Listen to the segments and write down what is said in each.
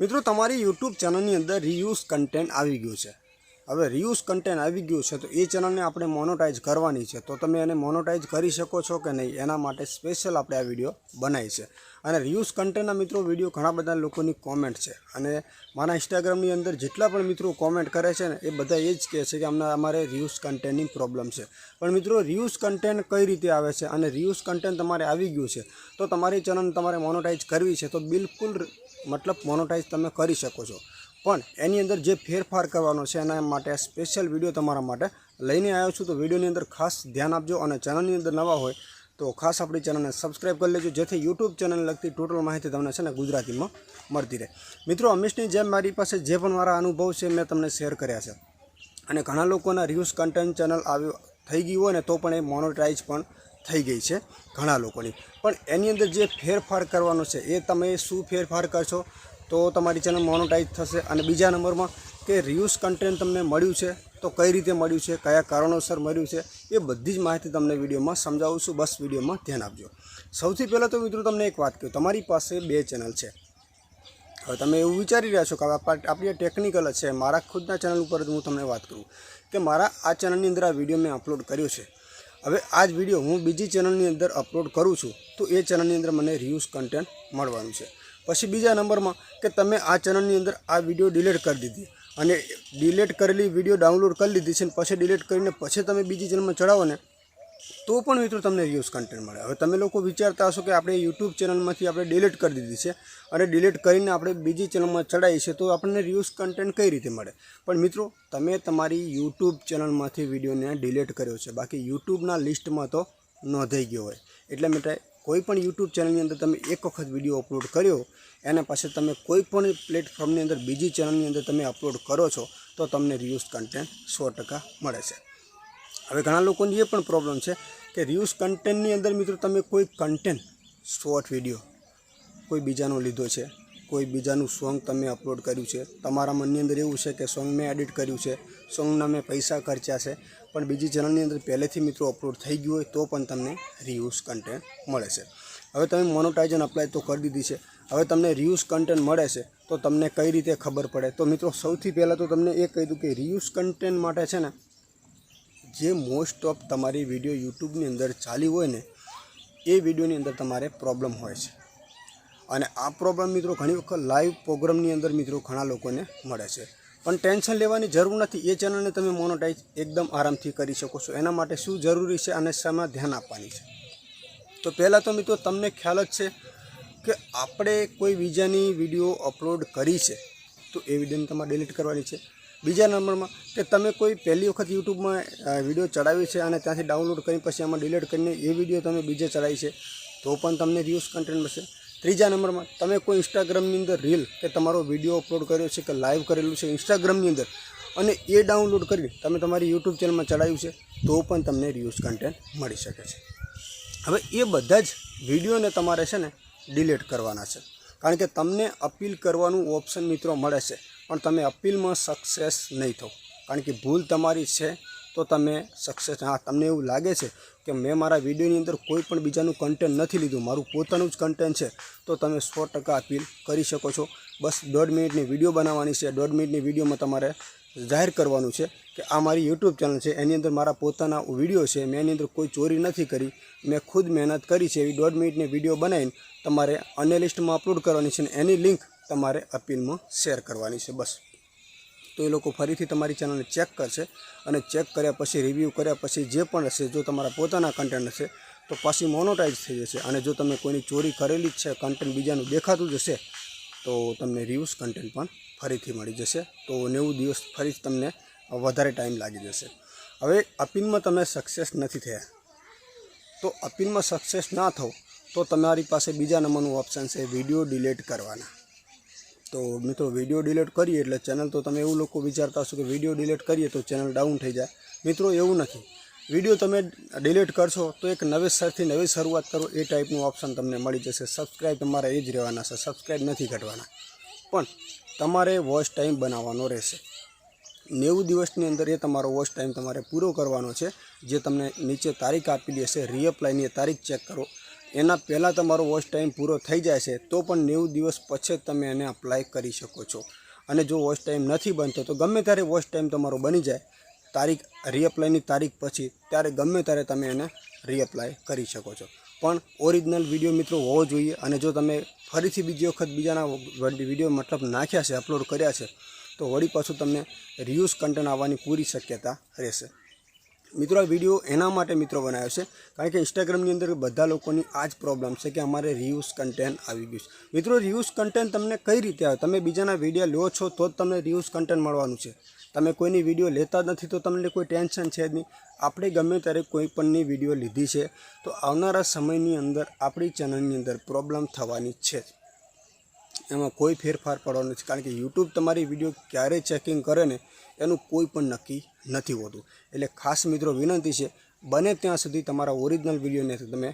મિત્રો, તમારી યુટ્યુબ ચેનલની અંદર રિયુઝ કન્ટેન્ટ આવી ગયું છે. હવે રિયુઝ કન્ટેન્ટ આવી ગયું છે, તો એ ચેનલને આપણે મોનોટાઈઝ કરવાની છે. તો તમે એને મોનોટાઈઝ કરી શકો છો કે નહીં, એના માટે સ્પેશિયલ આપણે આ વીડિયો બનાવી છે. અને રિયુઝ કન્ટેન્ટના મિત્રો વીડિયો ઘણા બધા લોકોની કોમેન્ટ છે. અને મારા ઇન્સ્ટાગ્રામની અંદર જેટલા પણ મિત્રો કોમેન્ટ કરે છે ને, એ બધા એ જ કહે છે કે અમને અમારે રિયુઝ કન્ટેન્ટની પ્રોબ્લેમ છે. પણ મિત્રો રિયુઝ કન્ટેન્ટ કઈ રીતે આવે છે? અને રિયુઝ કન્ટેન્ટ તમારે આવી ગયું છે, તો તમારી ચેનલ તમારે મોનોટાઈઝ કરવી છે, તો બિલકુલ મતલબ મોનોટાઈઝ તમે કરી શકો છો. પણ એની અંદર જે ફેરફાર કરવાનો છે એના માટે સ્પેશિયલ વીડિયો તમારા માટે લઈને આવ્યો છું. તો વિડીયોની અંદર ખાસ ધ્યાન આપજો અને ચેનલની અંદર નવા હોય તો ખાસ આપણી ચેનલને સબસ્ક્રાઈબ કરી લેજો, જેથી યુટ્યુબ ચેનલ લગતી ટોટલ માહિતી તમને છે ને ગુજરાતીમાં મળતી રહે. મિત્રો, અમીશની જેમ મારી પાસે જે પણ મારા અનુભવ છે મેં તમને શેર કર્યા છે. અને ઘણા લોકોના રિવ્યૂઝ કન્ટેન્ટ ચેનલ આવ્યો થઈ ગયું હોય ને તો પણ એ મોનોટાઈઝ પણ થઈ ગઈ છે ઘણા લોકોની. પણ એની અંદર જે ફેરફાર કરવાનો છે, એ તમે શું ફેરફાર કરશો? તો તમારી ચેનલ મોનોટાઈઝ થશે અને બીજા નંબરમાં કે રિયુઝ કન્ટેન્ટ તમને મળ્યું છે, તો કઈ રીતે મળ્યું છે, કયા કારણોસર મળ્યું છે, એ બધી જ માહિતી તમને વિડીયોમાં સમજાવું છું. બસ વિડીયોમાં ધ્યાન આપજો. સૌથી પહેલાં તો મિત્રો તમને એક વાત કહું. તમારી પાસે બે ચેનલ છે. હવે તમે એવું વિચારી રહ્યા છો કે આપણી ટેકનિકલ છે. મારા ખુદના ચેનલ ઉપર હું તમને વાત કરું કે મારા આ ચેનલની અંદર આ વીડિયો મેં અપલોડ કર્યો છે. હવે આ જ વીડિયો હું બીજી ચેનલની અંદર અપલોડ કરું છું, તો એ ચેનલની અંદર મને રિવ્યુઝ કન્ટેન્ટ મળવાનું છે. પછી બીજા નંબરમાં કે તમે આ ચેનલની અંદર આ વીડિયો ડિલીટ કરી દીધી અને ડિલીટ કરેલી વીડિયો ડાઉનલોડ કરી લીધી છે અને પછી ડિલીટ કરીને પછી તમે બીજી ચેનલમાં ચડાવો ને તો પણ મિત્રો તમને રિવ્યુઝ કન્ટેન્ટ મળે. હવે તમે લોકો વિચારતા હશો કે આપણે યુટ્યુબ ચેનલમાંથી આપણે ડિલીટ કરી દીધી છે અને ડિલીટ કરીને આપણે બીજી ચેનલમાં ચડાવી છે તો આપણને રિવ્યુઝ કન્ટેન્ટ કઈ રીતે મળે? પણ મિત્રો, તમે તમારી યુટ્યુબ ચેનલમાંથી વિડીયોને ડિલીટ કર્યો છે. બાકી યુટ્યુબના લિસ્ટમાં તો નોંધાઈ ગયો હોય. એટલે મિત્ર કોઈ પણ યુટ્યુબ ચેનલની અંદર તમે એક વખત વીડિયો અપલોડ કર્યો, એના પાછળ તમે કોઈ પણ પ્લેટફોર્મની અંદર બીજી ચેનલની અંદર તમે અપલોડ કરો છો, તો તમને રિયુઝ કન્ટેન્ટ સો ટકા મળે છે. હવે ઘણા લોકોની એ પણ પ્રોબ્લેમ છે કે રિવ્યુઝ કન્ટેન્ટની અંદર મિત્રો તમે કોઈ કન્ટેન્ટ શોર્ટ વીડિયો કોઈ બીજાનો લીધો છે, કોઈ બીજાનું સોંગ તમે અપલોડ કર્યું છે, તમારા મનની અંદર એવું છે કે સોંગ મેં એડિટ કર્યું છે સોંગના મેં પૈસા ખર્ચ્યા છે, પણ બીજી ચેનલની અંદર પહેલેથી મિત્રો અપલોડ થઈ ગયું હોય તો પણ તમને રિવ્યુઝ કન્ટેન્ટ મળે છે. હવે તમે મોનોટાઇઝન અપ્લાય તો કરી દીધી છે. હવે તમને રિવ્યુઝ કન્ટેન્ટ મળે છે તો તમને કઈ રીતે ખબર પડે? તો મિત્રો સૌથી પહેલાં તો તમને એ કહી દઉં કે રિવ્યુઝ કન્ટેન્ટ માટે છે ને જે મોસ્ટ ઓફ તમારી વીડિયો યુટ્યુબની અંદર ચાલી હોય ને, એ વિડીયોની અંદર તમારે પ્રોબ્લેમ હોય છે. અને આ પ્રોબ્લેમ મિત્રો ઘણી વખત લાઈવ પ્રોગ્રામની અંદર મિત્રો ઘણા લોકોને મળે છે. પણ ટેન્શન લેવાની જરૂર નથી. એ ચેનલને તમે મોનોટાઈઝ એકદમ આરામથી કરી શકો છો. એના માટે શું જરૂરી છે અને શામાં ધ્યાન આપવાની છે? તો પહેલાં તો મિત્રો તમને ખ્યાલ જ છે કે આપણે કોઈ બીજાની વીડિયો અપલોડ કરી છે, તો એ વિડીયોને તમારે ડિલીટ કરવાની છે. બીજા નંબરમાં કે તમે કોઈ પહેલી વખત યુટ્યુબમાં વીડિયો ચડાવી છે અને ત્યાંથી ડાઉનલોડ કરી પછી એમાં ડિલીટ કરીને એ વીડિયો તમે બીજે ચડાવી છે, તો પણ તમને વ્યૂઝ કન્ટેન્ટ મળશે. ત્રીજા નંબરમાં, તમે કોઈ ઇન્સ્ટાગ્રામની અંદર રીલ કે તમારો વીડિયો અપલોડ કર્યો છે કે લાઈવ કરેલું છે ઇન્સ્ટાગ્રામની અંદર અને એ ડાઉનલોડ કરી તમે તમારી યુટ્યુબ ચેનલમાં ચડાવ્યું છે, તો પણ તમને વ્યૂઝ કન્ટેન્ટ મળી શકે છે. હવે એ બધા જ વિડીયોને તમારે છે ને ડિલીટ કરવાના છે. કારણ કે તમને અપીલ કરવાનું ઓપ્શન મિત્રો મળે છે. પણ તમે અપીલમાં સક્સેસ નહીં થો. કારણ કે ભૂલ તમારી છે, તો તમે સક્સેસ હા, તમને એવું લાગે છે કે મેં મારા વિડીયોની અંદર કોઈ પણ બીજાનું કન્ટેન્ટ નથી લીધું. મારું પોતાનું જ કન્ટેન્ટ છે, તો તમે સો ટકા અપીલ કરી શકો છો. બસ દોઢ મિનિટની વીડિયો બનાવવાની છે. દોઢ મિનિટની વિડીયોમાં તમારે જાહેર કરવાનું છે કે આ મારી યુટ્યુબ ચેનલ છે. એની અંદર મારા પોતાના વીડિયો છે. મેં એની અંદર કોઈ ચોરી નથી કરી. મેં ખુદ મહેનત કરી છે. એવી દોઢ મિનિટની વીડિયો બનાવીને તમારે અન્ય લિસ્ટમાં અપલોડ કરવાની છે. અને એની લિંક તમારે અપીલમાં શેર કરવાની છે, બસ. તો એ લોકો ફરીથી તમારી ચેનલને ચેક કરશે અને ચેક કર્યા પછી, રિવ્યૂ કર્યા પછી જે પણ હશે, જો તમારા પોતાના કન્ટેન્ટ હશે, તો પાછી મોનોટાઈઝ થઈ જશે. અને જો તમે કોઈની ચોરી કરેલી જ છે કન્ટેન્ટ બીજાનું દેખાતું જ હશે, તો તમને રિવ્યુઝ કન્ટેન્ટ પણ ફરીથી મળી જશે. તો નેવું દિવસ ફરીથી તમને વધારે ટાઈમ લાગી જશે. હવે અપીલમાં તમે સક્સેસ નથી થયા. તો અપીલમાં સક્સેસ ના થો તો તમારી પાસે બીજા નંબરનું ઓપ્શન છે વીડિયો ડિલીટ કરવાના. તો મિત્રો વીડિયો ડિલીટ કરીએ એટલે ચેનલ તો તમે એવું લોકો વિચારતા હશો કે વીડિયો ડિલીટ કરીએ તો ચેનલ ડાઉન થઈ જાય. મિત્રો, એવું નથી. વીડિયો તમે ડિલીટ કરશો તો એક નવેસરથી નવી શરૂઆત કરો. એ ટાઈપનું ઓપ્શન તમને મળી જશે. સબસ્ક્રાઈબ તમારે એ જ રહેવાના છે. સબસ્ક્રાઈબ નથી ઘટવાના. પણ તમારે વોચ ટાઈમ બનાવવાનો રહેશે. નેવું દિવસની અંદર એ તમારો વોચ ટાઈમ તમારે પૂરો કરવાનો છે. જે તમને નીચે તારીખ આપેલી હશે રીઅપ્લાયની એ તારીખ ચેક કરો. એના પહેલાં તમારો વોચ ટાઈમ પૂરો થઈ જાય છે, તો પણ નેવું દિવસ પછી જ તમે એને અપ્લાય કરી શકો છો. અને જો વોચ ટાઈમ નથી બનતો, તો ગમે ત્યારે વોચ ટાઈમ તમારો બની જાય, તારીખ રીઅપ્લાયની તારીખ પછી, ત્યારે ગમે ત્યારે તમે એને રીઅપ્લાય કરી શકો છો. પણ ઓરિજિનલ વીડિયો મિત્રો હોવો જોઈએ, અને જો તમે ફરીથી બીજી વખત બીજાના વીડિયો મતલબ નાખ્યા છે અપલોડ કર્યા છે, તો વળી પાછું તમને રિયુઝ કન્ટેન્ટ આવવાની પૂરી શક્યતા રહેશે. મિત્રો, આ વીડિયો એના માટે મિત્રો બનાવ્યો છે, કારણ કે ઇન્સ્ટાગ્રામની અંદર બધા લોકોની આ જ પ્રોબ્લેમ છે કે અમારે રિયુઝ કન્ટેન્ટ આવી ગયું છે. મિત્રો રિયુઝ કન્ટેન્ટ તમને કઈ રીતે આવે? તમે બીજાના વીડિયો લો છો તો જ તમને રિયુઝ કન્ટેન્ટ મળવાનું છે. તમે કોઈની વીડિયો લેતા નથી તો તમને કોઈ ટેન્શન છે જ નહીં. આપણે ગમે ત્યારે કોઈ પણની વીડિયો લીધી છે, તો આવનારા સમયની અંદર આપણી ચેનલની અંદર પ્રોબ્લેમ થવાની છે જ. એમાં કોઈ ફેરફાર પડવાનો નથી. કારણ કે યુટ્યુબ તમારી વીડિયો ક્યારે ચેકિંગ કરે ને, એનું કોઈ પણ નક્કી નથી હોતું. એટલે ખાસ મિત્રો વિનંતી છે, બને ત્યાં સુધી તમારા ઓરિજિનલ વિડીયોને તમે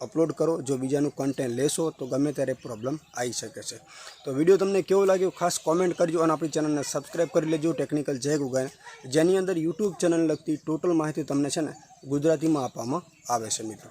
અપલોડ કરો, જો બીજાનું કન્ટેન્ટ લેશો તો ગમે ત્યારે પ્રોબ્લેમ આવી શકે છે. તો વીડિયો તમને કેવો લાગ્યો ખાસ કોમેન્ટ કરજો અને આપણી ચેનલને સબસ્ક્રાઈબ કરી લેજો ટેકનિકલ જય ગુગાને. જેની અંદર યુટ્યુબ ચેનલ લગતી ટોટલ માહિતી તમને છે ને ગુજરાતીમાં આપવામાં આવે છે મિત્રો.